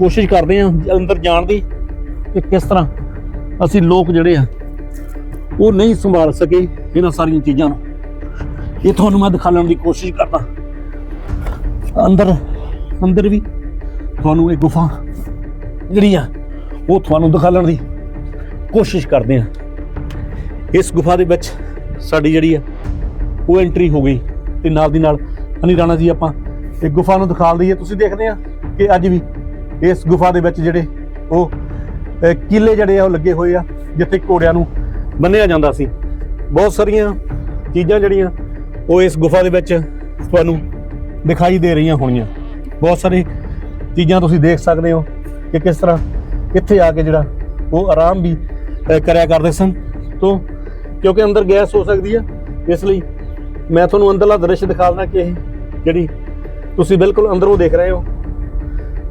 ਕੋਸ਼ਿਸ਼ ਕਰਦੇ ਹਾਂ ਅੰਦਰ ਜਾਣ ਦੀ ਕਿ ਕਿਸ ਤਰ੍ਹਾਂ ਅਸੀਂ ਲੋਕ ਜਿਹੜੇ ਆ, ਉਹ ਨਹੀਂ ਸੰਭਾਲ ਸਕੇ ਇਹਨਾਂ ਸਾਰੀਆਂ ਚੀਜ਼ਾਂ ਨੂੰ। ਇਹ ਤੁਹਾਨੂੰ ਮੈਂ ਦਿਖਾਉਣ ਦੀ ਕੋਸ਼ਿਸ਼ ਕਰਦਾ। ਅੰਦਰ ਅੰਦਰ ਵੀ ਤੁਹਾਨੂੰ ਇਹ ਗੁਫਾ ਜਿਹੜੀ ਆ, ਉਹ ਤੁਹਾਨੂੰ ਦਿਖਾਉਣ ਦੀ ਕੋਸ਼ਿਸ਼ ਕਰਦੇ ਆ ਇਸ ਗੁਫਾ ਦੇ ਵਿੱਚ ਸਾਡੀ ਜਿਹੜੀ ਆ, ਉਹ ਐਂਟਰੀ ਹੋ ਗਈ ਤੇ ਨਾਲ ਦੀ ਨਾਲ ਅਨੀ ਰਾਣਾ ਜੀ ਆਪਾਂ ਇਹ ਗੁਫਾ ਨੂੰ ਦਿਖਾ ਦਈਏ ਤੁਸੀਂ ਦੇਖਦੇ ਆ ਕਿ ਅੱਜ ਵੀ ਇਸ ਗੁਫਾ ਦੇ ਵਿੱਚ ਜਿਹੜੇ ਉਹ ਅਹ, ਕਿਲੇ ਜਿਹੜੇ ਆ ਉਹ ਲੱਗੇ ਹੋਏ ਆ ਜਿੱਥੇ ਘੋੜਿਆਂ ਨੂੰ ਬੰਨਿਆ ਜਾਂਦਾ ਸੀ। ਬਹੁਤ ਸਾਰੀਆਂ ਚੀਜ਼ਾਂ ਜਿਹੜੀਆਂ ਉਹ ਇਸ ਗੁਫਾ ਦੇ ਵਿੱਚ ਤੁਹਾਨੂੰ ਦਿਖਾਈ ਦੇ ਰਹੀਆਂ ਹੋਣੀਆਂ। ਬਹੁਤ ਸਾਰੇ ਚੀਜ਼ਾਂ ਤੁਸੀਂ ਦੇਖ ਸਕਦੇ ਹੋ ਕਿ ਕਿਸ ਤਰ੍ਹਾਂ ਇੱਥੇ ਆ ਕੇ ਜਿਹੜਾ ਉਹ ਆਰਾਮ ਵੀ ਕਰਿਆ ਕਰਦੇ ਸਨ। ਤੋਂ ਕਿਉਂਕਿ ਅੰਦਰ ਗੈਸ ਹੋ ਸਕਦੀ ਆ ਇਸ ਲਈ ਮੈਂ ਤੁਹਾਨੂੰ ਅੰਦਰਲਾ ਦ੍ਰਿਸ਼ ਦਿਖਾ ਦਿੰਦਾ ਕਿ ਇਹ ਜਿਹੜੀ ਤੁਸੀਂ ਬਿਲਕੁਲ ਅੰਦਰੋਂ ਦੇਖ ਰਹੇ ਹੋ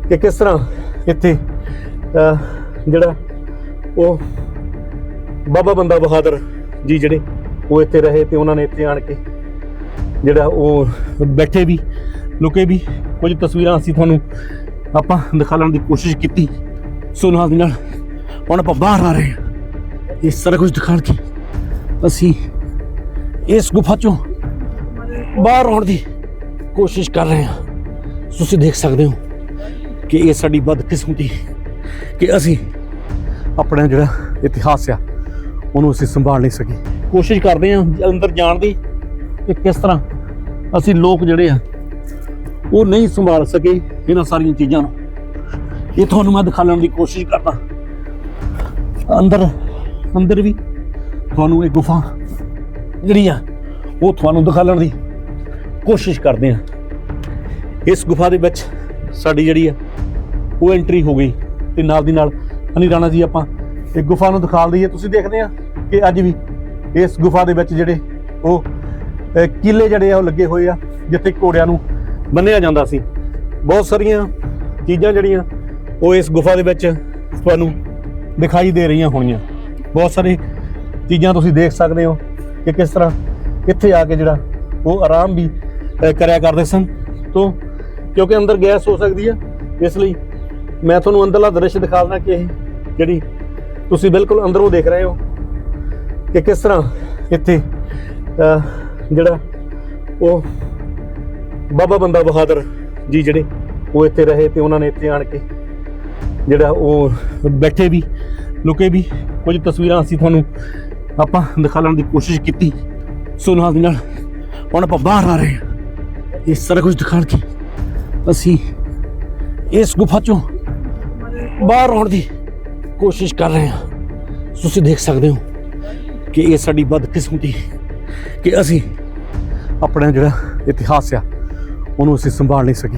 ਕਿ ਕਿਸ ਤਰ੍ਹਾਂ ਇੱਥੇ ਜਿਹੜਾ ਉਹ ਬਾਬਾ ਬੰਦਾ ਬਹਾਦਰ ਜੀ ਜਿਹੜੇ ਉਹ ਇੱਥੇ ਰਹੇ ਤੇ ਉਹਨਾਂ ਨੇ ਇੱਥੇ ਆਣ ਕੇ ਜਿਹੜਾ ਉਹ ਬੈਠੇ ਵੀ, ਲੁਕੇ ਵੀ, ਕੁਝ ਤਸਵੀਰਾਂ ਅਸੀਂ ਤੁਹਾਨੂੰ ਆਪਾਂ ਦਿਖਾਉਣ ਦੀ ਕੋਸ਼ਿਸ਼ ਕੀਤੀ। ਸੋ ਨਾਲ ਦੀ ਨਾਲ ਹੁਣ ਆਪਾਂ ਬਾਹਰ ਆ ਰਹੇ ਹਾਂ। ਇਹ ਸਾਰਾ ਕੁਝ ਦਿਖਾਣ ਕੇ ਅਸੀਂ ਇਸ ਗੁਫਾ ਚੋਂ ਬਾਹਰ ਆਉਣ ਦੀ ਕੋਸ਼ਿਸ਼ ਕਰ ਰਹੇ ਹਾਂ। ਤੁਸੀਂ ਦੇਖ ਸਕਦੇ ਹੋ। ਕਿ ਇਹ ਸਾਡੀ ਬਦਕਿਸਮਤੀ ਕਿ ਅਸੀਂ ਆਪਣਾ ਜਿਹੜਾ ਇਤਿਹਾਸ ਆ, ਉਹਨੂੰ ਅਸੀਂ ਸੰਭਾਲ ਨਹੀਂ ਸਕੇ। ਕੋਸ਼ਿਸ਼ ਕਰਦੇ ਹਾਂ ਅੰਦਰ ਜਾਣ ਦੀ ਕਿ ਕਿਸ ਤਰ੍ਹਾਂ ਅਸੀਂ ਲੋਕ ਜਿਹੜੇ ਆ, ਉਹ ਨਹੀਂ ਸੰਭਾਲ ਸਕੇ ਇਹਨਾਂ ਸਾਰੀਆਂ ਚੀਜ਼ਾਂ ਨੂੰ। ਇਹ ਤੁਹਾਨੂੰ ਮੈਂ ਦਿਖਾਉਣ ਦੀ ਕੋਸ਼ਿਸ਼ ਕਰਦਾ। ਅੰਦਰ ਅੰਦਰ ਵੀ ਤੁਹਾਨੂੰ ਇਹ ਗੁਫਾ ਜਿਹੜੀ ਆ, ਉਹ ਤੁਹਾਨੂੰ ਦਿਖਾਉਣ ਦੀ ਕੋਸ਼ਿਸ਼ ਕਰਦੇ ਆ ਇਸ ਗੁਫਾ ਦੇ ਵਿੱਚ ਸਾਡੀ ਜਿਹੜੀ ਆ ਉਹ ਐਂਟਰੀ ਹੋ ਗਈ ਤੇ ਨਾਲ ਦੀ ਨਾਲ ਅਨੀ ਰਾਣਾ ਜੀ ਆਪਾਂ ਇਹ ਗੁਫਾ ਨੂੰ ਦਿਖਾ ਦਈਏ ਤੁਸੀਂ ਦੇਖਦੇ ਆ ਕਿ ਅੱਜ ਵੀ ਇਸ ਗੁਫਾ ਦੇ ਵਿੱਚ ਜਿਹੜੇ ਉਹ ਅਹ, ਕਿਲੇ ਜਿਹੜੇ ਆ ਉਹ ਲੱਗੇ ਹੋਏ ਆ ਜਿੱਥੇ ਘੋੜਿਆਂ ਨੂੰ ਬੰਨਿਆ ਜਾਂਦਾ ਸੀ। ਬਹੁਤ ਸਾਰੀਆਂ ਚੀਜ਼ਾਂ ਜਿਹੜੀਆਂ ਉਹ ਇਸ ਗੁਫਾ ਦੇ ਵਿੱਚ ਤੁਹਾਨੂੰ ਦਿਖਾਈ ਦੇ ਰਹੀਆਂ ਹੋਣੀਆਂ। ਬਹੁਤ ਸਾਰੇ ਚੀਜ਼ਾਂ ਤੁਸੀਂ ਦੇਖ ਸਕਦੇ ਹੋ ਕਿ ਕਿਸ ਤਰ੍ਹਾਂ ਇੱਥੇ ਆ ਕੇ ਜਿਹੜਾ ਉਹ ਆਰਾਮ ਵੀ ਕਰਿਆ ਕਰਦੇ ਸਨ। ਤੋਂ ਕਿਉਂਕਿ ਅੰਦਰ ਗੈਸ ਹੋ ਸਕਦੀ ਹੈ ਇਸ ਲਈ ਮੈਂ ਤੁਹਾਨੂੰ ਅੰਦਰਲਾ ਦ੍ਰਿਸ਼ ਦਿਖਾ ਦਿੰਦਾ ਕਿ ਇਹ ਜਿਹੜੀ ਤੁਸੀਂ ਬਿਲਕੁਲ ਅੰਦਰੋਂ ਦੇਖ ਰਹੇ ਹੋ ਕਿ ਕਿਸ ਤਰ੍ਹਾਂ ਇੱਥੇ ਜਿਹੜਾ ਉਹ ਬਾਬਾ ਬੰਦਾ ਬਹਾਦਰ ਜੀ ਜਿਹੜੇ ਉਹ ਇੱਥੇ ਰਹੇ ਤੇ ਉਹਨਾਂ ਨੇ ਇੱਥੇ ਆਣ ਕੇ ਜਿਹੜਾ ਉਹ ਬੈਠੇ ਵੀ, ਲੁਕੇ ਵੀ। ਕੁਝ ਤਸਵੀਰਾਂ ਅਸੀਂ ਤੁਹਾਨੂੰ ਆਪਾਂ ਦਿਖਾਉਣ ਦੀ ਕੋਸ਼ਿਸ਼ ਕੀਤੀ। ਸੋ ਨਾਲ ਦੀ ਨਾਲ ਹੁਣ ਆਪਾਂ ਬਾਹਰ ਆ ਰਹੇ ਹਾਂ। ਇਹ ਸਾਰਾ ਕੁਝ ਦਿਖਾਣ ਕੇ। ਅਸੀਂ ਇਸ ਗੁਫਾ ਚੋਂ ਬਾਹਰ ਆਉਣ ਦੀ ਕੋਸ਼ਿਸ਼ ਕਰ ਰਹੇ ਹਾਂ। ਤੁਸੀਂ ਦੇਖ ਸਕਦੇ ਹੋ ਕਿ ਇਹ ਸਾਡੀ ਬਦਕਿਸਮਤੀ ਕਿ ਅਸੀਂ ਆਪਣਾ ਜਿਹੜਾ ਇਤਿਹਾਸ ਆ, ਉਹਨੂੰ ਅਸੀਂ ਸੰਭਾਲ ਨਹੀਂ ਸਕੇ।